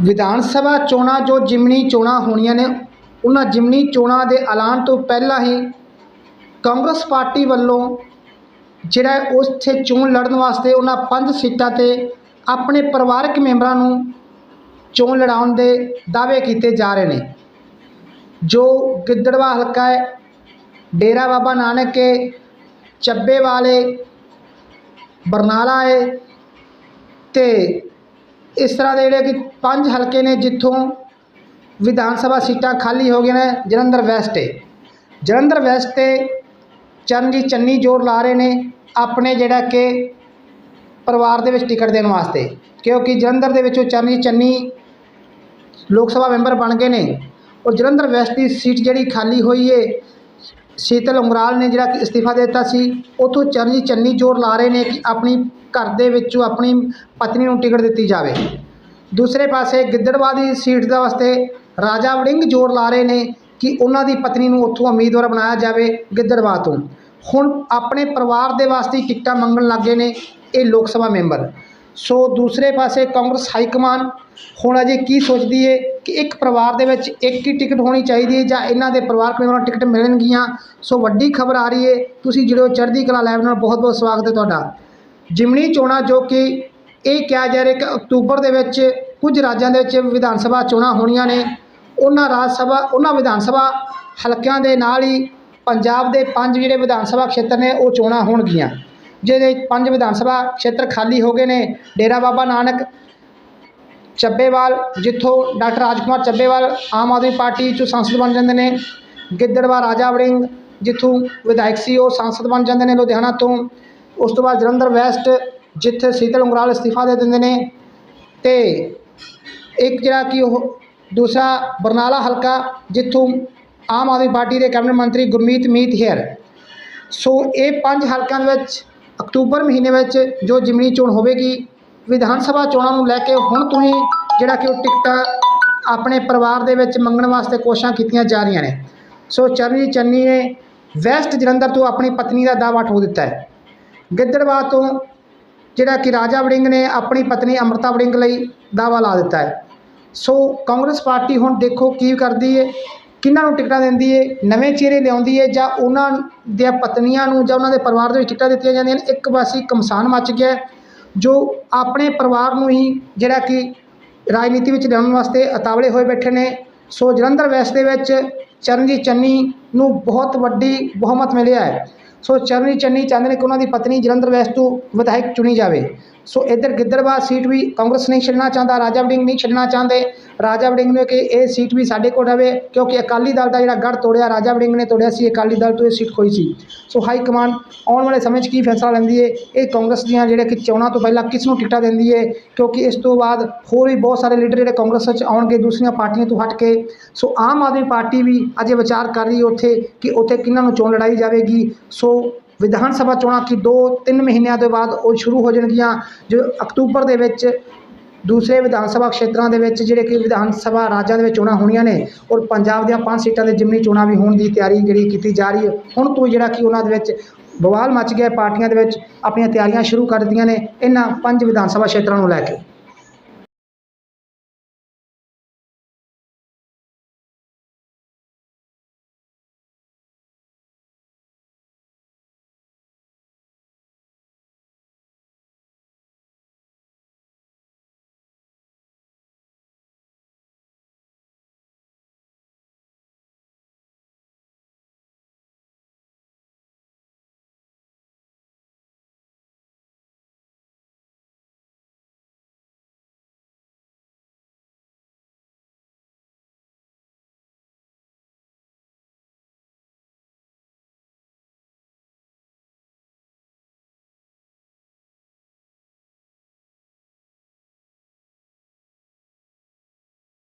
ਵਿਧਾਨ ਸਭਾ ਚੋਣਾਂ ਜੋ ਜਿਮਣੀ ਚੋਣਾਂ ਹੋਣੀਆਂ ਨੇ, ਉਹਨਾਂ ਜਿਮਣੀ ਚੋਣਾਂ ਦੇ ਐਲਾਨ ਤੋਂ ਪਹਿਲਾਂ ਹੀ ਕਾਂਗਰਸ ਪਾਰਟੀ ਵੱਲੋਂ ਜਿਹੜਾ ਉੱਥੇ ਚੋਣ ਲੜਨ ਵਾਸਤੇ ਉਹਨਾਂ ਪੰਜ ਸੀਟਾਂ 'ਤੇ ਆਪਣੇ ਪਰਿਵਾਰਕ ਮੈਂਬਰਾਂ ਨੂੰ ਚੋਣ ਲੜਾਉਣ ਦੇ ਦਾਅਵੇ ਕੀਤੇ ਜਾ ਰਹੇ ਨੇ। ਜੋ ਗਿੱਦੜਵਾ ਹਲਕਾ ਹੈ, ਡੇਰਾ ਬਾਬਾ ਨਾਨਕ ਹੈ, ਚੱਬੇ ਵਾਲੇ ਬਰਨਾਲਾ ਹੈ ਤੇ ਇਸ ਤਰ੍ਹਾਂ ਦੇ ਜਿਹੜੇ ਕਿ ਪੰਜ ਹਲਕੇ ਨੇ ਜਿੱਥੋਂ ਵਿਧਾਨ ਸਭਾ ਸੀਟਾਂ ਖਾਲੀ ਹੋ ਗਈਆਂ ਨੇ, ਜਲੰਧਰ ਵੈਸਟ 'ਤੇ। ਜਲੰਧਰ ਵੈਸਟ ਤੇ ਚਰਨਜੀਤ ਚੰਨੀ ਜ਼ੋਰ ਲਾ ਰਹੇ ਨੇ ਆਪਣੇ ਜਿਹੜਾ ਕਿ ਪਰਿਵਾਰ ਦੇ ਵਿੱਚ ਟਿਕਟ ਦੇਣ ਵਾਸਤੇ। ਕਿਉਂਕਿ ਜਲੰਧਰ ਦੇ ਵਿੱਚੋਂ ਚਰਨਜੀਤ ਚੰਨੀ ਲੋਕ ਸਭਾ ਮੈਂਬਰ ਬਣ ਗਏ ਨੇ ਔਰ ਜਲੰਧਰ ਵੈਸਟ ਦੀ ਸੀਟ ਜਿਹੜੀ ਖਾਲੀ ਹੋਈ ਏ ਸ਼ੀਤਲ ਉਂਗਰਾਲ ਨੇ ਜਿਹੜਾ ਕਿ ਇਸਤੀਫਾ ਦੇ ਦਿੱਤਾ ਸੀ, ਉਥੋਂ ਚਰਨਜੀਤ ਚੰਨੀ ਜ਼ੋਰ ਲਾ ਰਹੇ ਨੇ ਕਿ ਆਪਣੀ ਘਰ ਦੇ ਵਿੱਚੋਂ ਆਪਣੀ ਪਤਨੀ ਨੂੰ ਟਿਕਟ ਦਿੱਤੀ ਜਾਵੇ। ਦੂਸਰੇ ਪਾਸੇ ਗਿੱਦੜਵਾ ਦੀ ਸੀਟ ਦਾ ਵਾਸਤੇ ਰਾਜਾ ਵੜਿੰਗ ਜ਼ੋਰ ਲਾ ਰਹੇ ਨੇ ਕਿ ਉਹਨਾਂ ਦੀ ਪਤਨੀ ਨੂੰ ਉੱਥੋਂ ਉਮੀਦਵਾਰ ਬਣਾਇਆ ਜਾਵੇ ਗਿੱਦੜਵਾ ਤੋਂ। ਹੁਣ ਆਪਣੇ ਪਰਿਵਾਰ ਦੇ ਵਾਸਤੇ ਟਿਕਟਾਂ ਮੰਗਣ ਲੱਗੇ ਨੇ ਇਹ ਲੋਕ ਸਭਾ ਮੈਂਬਰ। ਸੋ ਦੂਸਰੇ ਪਾਸੇ ਕਾਂਗਰਸ ਹਾਈ ਕਮਾਨ ਹੁਣ ਅਜੇ ਕੀ ਸੋਚਦੀ ਏ? ਕਿ ਇੱਕ ਪਰਿਵਾਰ ਦੇ ਵਿੱਚ ਇੱਕ ਹੀ ਟਿਕਟ ਹੋਣੀ ਚਾਹੀਦੀ ਹੈ ਜਾਂ ਇਹਨਾਂ ਦੇ ਪਰਿਵਾਰਕ ਮੈਂਬਰਾਂ ਨੂੰ ਟਿਕਟ ਮਿਲਣਗੀਆਂ? ਸੋ ਵੱਡੀ ਖਬਰ ਆ ਰਹੀ ਹੈ। ਤੁਸੀਂ ਜਿਹੜੇ ਹੋ ਚੜ੍ਹਦੀ ਕਲਾ ਲਾਈਵ ਨਾਲ। ਬਹੁਤ ਬਹੁਤ ਸਵਾਗਤ ਹੈ ਤੁਹਾਡਾ। ਜਿਮਣੀ ਚੋਣਾਂ ਜੋ ਕਿ ਇਹ ਕਿਹਾ ਜਾ ਰਿਹਾ ਕਿ ਅਕਤੂਬਰ ਦੇ ਵਿੱਚ ਕੁਝ ਰਾਜਾਂ ਦੇ ਵਿੱਚ ਵਿਧਾਨ ਸਭਾ ਚੋਣਾਂ ਹੋਣੀਆਂ ਨੇ। ਉਹਨਾਂ ਰਾਜ ਸਭਾ, ਉਹਨਾਂ ਵਿਧਾਨ ਸਭਾ ਹਲਕਿਆਂ ਦੇ ਨਾਲ ਹੀ ਪੰਜਾਬ ਦੇ ਪੰਜ ਜਿਹੜੇ ਵਿਧਾਨ ਸਭਾ ਖੇਤਰ ਨੇ, ਉਹ ਚੋਣਾਂ ਹੋਣਗੀਆਂ। ਜਿਹਦੇ ਪੰਜ ਵਿਧਾਨ ਸਭਾ ਖੇਤਰ ਖਾਲੀ ਹੋ ਗਏ ਨੇ। ਡੇਰਾ ਬਾਬਾ ਨਾਨਕ ਚੱਬੇਵਾਲ, ਜਿੱਥੋਂ ਡਾਕਟਰ ਰਾਜਕੁਮਾਰ ਚੱਬੇਵਾਲ ਆਮ ਆਦਮੀ ਪਾਰਟੀ ਚੋਂ ਸੰਸਦ ਬਣ ਜਾਂਦੇ ਨੇ, ਗਿੱਦੜਵਾ ਰਾਜਾ ਵੜਿੰਗ, ਜਿੱਥੋਂ ਵਿਧਾਇਕ ਸੀ, ਉਹ ਸੰਸਦ ਬਣ ਜਾਂਦੇ ਨੇ ਲੁਧਿਆਣਾ ਤੋਂ। ਉਸ ਤੋਂ ਬਾਅਦ ਜਲੰਧਰ ਵੈਸਟ, ਜਿੱਥੇ ਸੀਤਲ ਉਂਗਰਾਲ ਅਸਤੀਫਾ ਦੇ ਦਿੰਦੇ ਨੇ। ਤੇ ਇੱਕ ਜਿਹੜਾ ਕਿ ਉਹ ਦੂਸਰਾ ਬਰਨਾਲਾ ਹਲਕਾ, ਜਿੱਥੋਂ ਆਮ ਆਦਮੀ ਪਾਰਟੀ ਦੇ ਕੈਬਨਿਟ ਮੰਤਰੀ ਗੁਰਮੀਤ ਮੀਤ ਹੇਅਰ। ਸੋ ਇਹ ਪੰਜ ਹਲਕਿਆਂ ਦੇ ਵਿੱਚ ਅਕਤੂਬਰ ਮਹੀਨੇ ਵਿੱਚ ਜੋ ਜ਼ਿਮਨੀ ਚੋਣ ਹੋਵੇਗੀ ਵਿਧਾਨ ਸਭਾ ਚੋਣਾਂ ਨੂੰ ਲੈ ਕੇ ਹੁਣ ਤੋਂ ਹੀ ਜਿਹੜਾ ਕਿ ਉਹ ਟਿਕਟਾਂ ਆਪਣੇ ਪਰਿਵਾਰ ਦੇ ਵਿੱਚ ਮੰਗਣ ਵਾਸਤੇ ਕੋਸ਼ਿਸ਼ਾਂ ਕੀਤੀਆਂ ਜਾ ਰਹੀਆਂ ਨੇ। ਸੋ ਚਰਨਜੀਤ ਚੰਨੀ ਨੇ ਵੈਸਟ ਜਲੰਧਰ ਤੋਂ ਆਪਣੀ ਪਤਨੀ ਦਾ ਦਾਅਵਾ ਠੋਕ ਦਿੱਤਾ ਹੈ। ਗਿੱਦੜਵਾ ਤੋਂ ਜਿਹੜਾ ਕਿ ਰਾਜਾ ਵੜਿੰਗ ਨੇ ਆਪਣੀ ਪਤਨੀ ਅੰਮ੍ਰਿਤਾ ਵੜਿੰਗ ਲਈ ਦਾਅਵਾ ਲਾ ਦਿੱਤਾ ਹੈ। ਸੋ ਕਾਂਗਰਸ ਪਾਰਟੀ ਹੁਣ ਦੇਖੋ ਕੀ ਕਰਦੀ ਏ ਕਿਹਨਾਂ ਨੂੰ ਟਿਕਟਾਂ ਦਿੰਦੀ ਏ, ਨਵੇਂ ਚਿਹਰੇ ਲਿਆਉਂਦੀ ਏ ਜਾਂ ਉਹਨਾਂ ਦੀਆਂ ਪਤਨੀਆਂ ਨੂੰ ਜਾਂ ਉਹਨਾਂ ਦੇ ਪਰਿਵਾਰ ਦੇ ਵਿੱਚ ਟਿਕਟਾਂ ਦਿੱਤੀਆਂ ਜਾਂਦੀਆਂ ਨੇ, ਇੱਕ ਪਾਸੇ ਕਮਸਾਨ ਮੱਚ ਗਿਆ ਜੋ ਆਪਣੇ ਪਰਿਵਾਰ ਨੂੰ ਹੀ ਜਿਹੜਾ ਕਿ ਰਾਜਨੀਤੀ ਵਿੱਚ ਲਿਆਉਣ ਵਾਸਤੇ ਉਤਾਵਲੇ ਹੋਏ ਬੈਠੇ ਨੇ, ਸੋ ਜਲੰਧਰ ਵੈਸਟ ਦੇ ਵਿੱਚ ਚਰਨਜੀਤ ਚੰਨੀ ਨੂੰ ਬਹੁਤ ਵੱਡੀ ਬਹੁਮਤ ਮਿਲਿਆ ਹੈ। ਸੋ ਚਰਨਜੀਤ ਚੰਨੀ ਚਾਹੁੰਦੇ ਨੇ ਕਿ ਉਹਨਾਂ ਦੀ ਪਤਨੀ ਜਲੰਧਰ ਵੈਸਟ ਤੋਂ ਵਿਧਾਇਕ ਚੁਣੀ ਜਾਵੇ। ਸੋ ਇੱਧਰ ਗਿੱਦੜਬਾਹ ਸੀਟ ਵੀ ਕਾਂਗਰਸ ਨਹੀਂ ਛੱਡਣਾ ਚਾਹੁੰਦਾ, ਰਾਜਾ ਵੜਿੰਗ ਨਹੀਂ ਛੱਡਣਾ ਚਾਹੁੰਦੇ। ਰਾਜਾ ਵੜਿੰਗ ਨੇ ਕਿ ਇਹ ਸੀਟ ਵੀ ਸਾਡੇ ਕੋਲ ਰਵੇ, ਕਿਉਂਕਿ ਅਕਾਲੀ ਦਲ ਦਾ ਜਿਹੜਾ ਗੜ ਤੋੜਿਆ, ਰਾਜਾ ਵੜਿੰਗ ਨੇ ਤੋੜਿਆ ਸੀ, ਅਕਾਲੀ ਦਲ ਤੋਂ ਇਹ ਸੀਟ ਖੋਈ ਸੀ। ਸੋ ਹਾਈ ਕਮਾਂਡ ਆਉਣ ਵਾਲੇ ਸਮੇਂ 'ਚ ਕੀ ਫੈਸਲਾ ਲੈਂਦੀ ਹੈ ਇਹ ਕਾਂਗਰਸ ਦੀਆਂ ਜਿਹੜੇ ਕਿ ਚੋਣਾਂ ਤੋਂ ਪਹਿਲਾਂ ਕਿਸ ਨੂੰ ਟਿਕਟਾਂ ਦਿੰਦੀ ਹੈ ਕਿਉਂਕਿ ਇਸ ਤੋਂ ਬਾਅਦ ਹੋਰ ਵੀ ਬਹੁਤ ਸਾਰੇ ਲੀਡਰ ਜਿਹੜੇ ਕਾਂਗਰਸ 'ਚ ਆਉਣਗੇ, ਦੂਸਰੀਆਂ ਪਾਰਟੀਆਂ ਤੋਂ ਹਟ ਕੇ। ਸੋ ਆਮ ਆਦਮੀ ਪਾਰਟੀ ਵੀ ਅਜੇ ਵਿਚਾਰ ਕਰ ਰਹੀ ਹੈ ਉੱਥੇ ਕਿ ਉੱਥੇ ਕਿਹਨਾਂ ਨੂੰ ਚੋਣ ਲੜਾਈ ਜਾਵੇਗੀ। ਸੋ ਵਿਧਾਨ ਸਭਾ ਚੋਣਾਂ ਕੀ 2-3 ਮਹੀਨਿਆਂ ਤੋਂ ਬਾਅਦ ਉਹ ਸ਼ੁਰੂ ਹੋ ਜਾਣਗੀਆਂ, ਜੋ ਅਕਤੂਬਰ ਦੇ ਵਿੱਚ ਦੂਸਰੇ ਵਿਧਾਨ ਸਭਾ ਖੇਤਰਾਂ ਦੇ ਵਿੱਚ ਜਿਹੜੇ ਕਿ ਵਿਧਾਨ ਸਭਾ ਰਾਜਾਂ ਦੇ ਵਿੱਚ ਚੋਣਾਂ ਹੋਣੀਆਂ ਨੇ ਔਰ ਪੰਜਾਬ ਦੀਆਂ ਪੰਜ ਸੀਟਾਂ ਦੇ ਜਿਮਨੀ ਚੋਣਾਂ ਵੀ ਹੋਣ ਦੀ ਤਿਆਰੀ ਜਿਹੜੀ ਕੀਤੀ ਜਾ ਰਹੀ ਹੈ। ਹੁਣ ਤੋਂ ਜਿਹੜਾ ਕਿ ਉਹਨਾਂ ਦੇ ਵਿੱਚ ਬਵਾਲ ਮਚ ਗਿਆ ਪਾਰਟੀਆਂ ਦੇ ਵਿੱਚ ਆਪਣੀਆਂ ਤਿਆਰੀਆਂ ਸ਼ੁਰੂ ਕਰ ਦਿੱਤੀਆਂ ਨੇ ਇਹਨਾਂ ਪੰਜ ਵਿਧਾਨ ਸਭਾ ਖੇਤਰਾਂ ਨੂੰ ਲੈ ਕੇ।